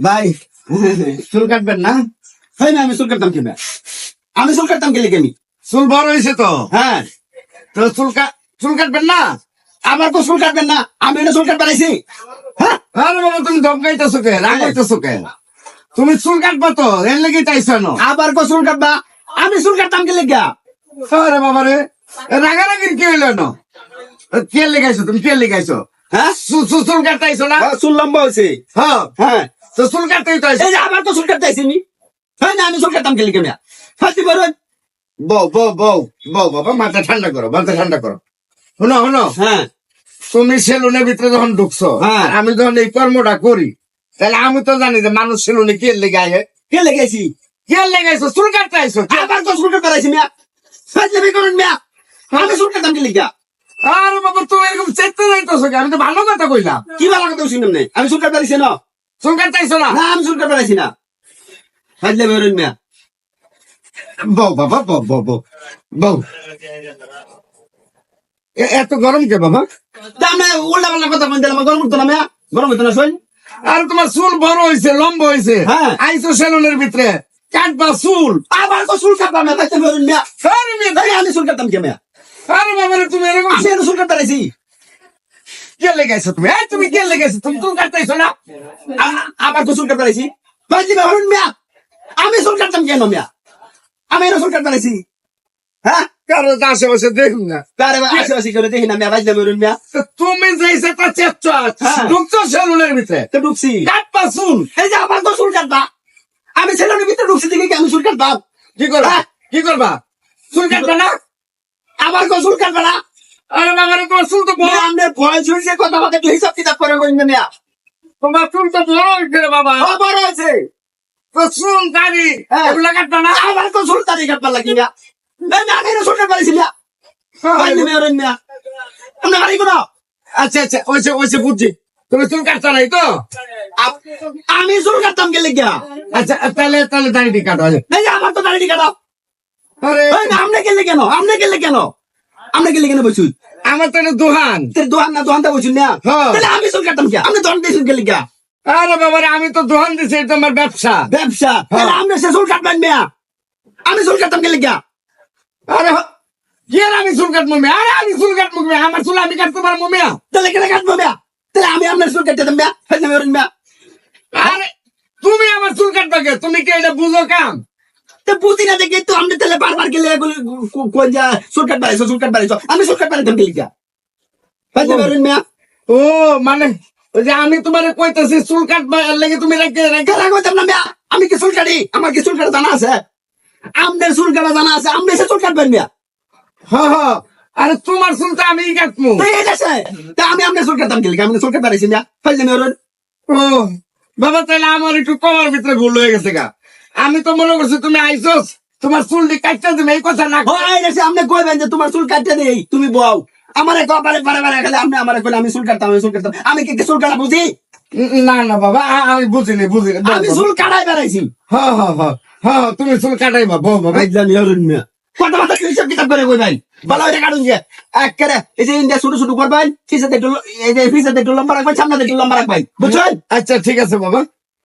ভাই চুল কাটবেন না? হয় না আমি চুল কাটতাম কি আমি চুল কাটতাম গেলে কেমি চুল বড় হয়েছে তো। হ্যাঁ। তো চুল চুল কাটবেন না? আমার তো চুল কাটবেন না। আমি এটা চুল কাটবার আইছি। হ্যাঁ? বাবা তুমি ধমকাইতেছো কে? রাগাইতেছো কে? তুমি চুল কাটবা তো এর লেগে চাইছো না আবার কো চুল কাটবা? আমি চুল কাটতাম গা আরে বাবা রে রাগারাগির কি হইল না কে লেগাইছো তুমি? কে লেগাইছো? হ্যাঁ? চুল চুল- চুল কাটতাইছো না? হ্যাঁ, চুল লম্বা হয়েছে হ্যাঁ। হ্যাঁ। তো চুল কাটতেই তো এই যে আবার তো চুল কাটতে না আমি চুল কাটতাম ফাঁসি বলুন বউ বউ বউ বউ বাবা মাথা ঠান্ডা করো মাথা ঠান্ডা করো। শোনো শোনো। হ্যাঁ। তুমি সেলুনের ভিতরে যখন ঢুকছো হ্যাঁ। আমি যখন এই কর্মটা করি তাহলে আমি তো জানি যে মানুষ সেলুনে কে লেগে আয়ে কে লেগেছি কে লেগাইছো চুল কাটতে আইছো আবার তো চুল আইছি মিয়া। ফাজলামি করুন মিয়া। আমি চুল কাটতাম গেলে গা আরে বাবা তুমি এরকম চেতে যাইতেছো আমি তো ভালো কথা কইলাম। কি ভালো কথা শুনলাম আমি চুল কাটবার আইছি না। কাটতে আইছো না? না আমি কাটবার আইছি না। ফাজলামি করুন মিয়া। বউ বাবা বউ বউ বউ বউ। এত গরম কে বাবা? দামে উল্টা পাল্টা কথা বলতে গরম হতো না মিয়া। গরম হতো না শোন। আর তোমার চুল বড় হয়েছে লম্বা হয়েছে হ্যাঁ। আইসো সেলুনের ভিতরে। কাটবা চুল। আবার তো চুল করুন মিয়া আরে মেয়ে, তাই আমি চুল কাটতাম কে মিয়া? আরে বাবা তুমি এরকম আমি চুল কে লেগাইছো তুমি? এই তুমি কে লেগাইছো তুমি চুল কাটতেছো না? আ- আবার তো চুল কাটবার আইছি ফাজলামি করুন মিয়া? আমি চুল কাটতাম কেন মিয়া? আমি এটা চুল আইছি হ্যাঁ? কারও আশেপাশে দেখুন না। তারে আশেপাশে করে দেখি না মিয়া? তুমি যাইছে তা চেচ্ছ হ্যাঁ। ঢুকছো সেলুনের ভিতরে। তো ঢুকছি। কাটবা চুল। এই যে আবার তো চুল কাটবা। আমি ছেলের ভিতরে ঢুকছি দেখি আমি চুল কাটবাম কি করবা? হ্যাঁ। কি করবা? চুল কাটবা না? আবার কো চুল কাটবা না? আরে তোমার চুল তো বড়। কথা হিসাব কিতাব করে কইন না। তোমার চুল তো বড় হয়েছে বাবা। খবর আছে তো চুল দাড়ি হ্যাঁ। এগুলা কাটবা না। আবার তো চুল তারি কাটবার লাগি এই না আমি চুল কাটবার আইছি মিয়া পাইনি মিয়া রইন আমরা বাড়ি কোন আচ্ছা আচ্ছা ওইসে ওইসে বুঝছি তুমি চুল কাটছো নাই তো? আমি চুল কাটতাম গেলে গিয়া। আচ্ছা তাহলে তাহলে দাড়িটি কাটো। আমার তো দাড়ি কাটাও আরে। না আমনে গেলে কেন? আমনে গেলে কেন? আমনে গেলে কেন বসুন? আমার তো দোহান। তোর দোহান না দোহানটা বসুন না। তাহলে আমি চুল কাটতাম গিয়া আপনি দোহান দিয়েছেন গেলে গিয়া আরে বাবা আমি তো দোহান দিছি এটা আমার ব্যবসা। ব্যবসা? তাহলে আপনি সে চুল কাটবেন মিয়া। আমি চুল কাটতাম গেলে গিয়া আরে হ- আমি চুল কাটবো মেয়ে? আরে আমি চুল কাটবো মেয়ে। আমার চুল আমি কাটতে পারব মেয়া। তাহলে কেন কাটবো মিয়া? তাহলে আমি আপনার চুল কাটতে দেন মিয়া। মিয়া। আরে তুমি আমার চুল কাটবা কে? তুমি কি এটা বুঝো কাম? তো বুঝি না দেখে তো আপনি তাহলে বারবার গেলে কোন যা আইছো চুল কাটবার আইছো আমি কাটবার আইতাম গেলে গিয়া। ফেলে মেরুন মিয়া? ও মানে যে আমি তোমার কইতাছি চুল কাটবা এর লাগে তুমি রেখে রেখে না মিয়া। আমি কি চুল কাটি আমার কি চুল কাটা জানা আছে? আমাদের চুল কাটা জানা আছে? আপনি সে চুল কাটবেন মিয়া। হ হ। আরে তোমার চুল তো আমি কাটবো এই গেছে তা আমি আপনার চুল কাটতাম গেলে আমি চুল কাটবার আইছি মিয়া। ফেলে মেরুন ও বাবা তাহলে আমার একটু কমার ভিতরে ভুল হয়ে গেছে গা। আমি তো মনে করছি তুমি আইসোস তোমার চুলটি কাটতে তুমি এই কথা না হয় আপনি কইবেন যে তোমার চুল কাটতে নেই তুমি বউ। আমার কপালে বারে বারে খেলে আপনি আমার কইলে আমি চুল কাটতাম আমি চুল কাটতাম। আমি কি চুল কাটা বুঝি? না না বাবা আমি বুঝিনি বুঝিনি আমি চুল কাটাই বেড়াইছি। হ হ হ হ তুমি চুল কাটাই বাবা কথা কথা হিসাব কিতাব করে কইবেন? ভালো হয়ে কাটুন যে। একেবারে এই যে ইন্ডিয়া ছোট ছোট করবেন ফিসাতে একটু এই যে ফিসাতে একটু লম্বা রাখবেন সামনে একটু লম্বা রাখবেন। বুঝছেন? আচ্ছা ঠিক আছে বাবা।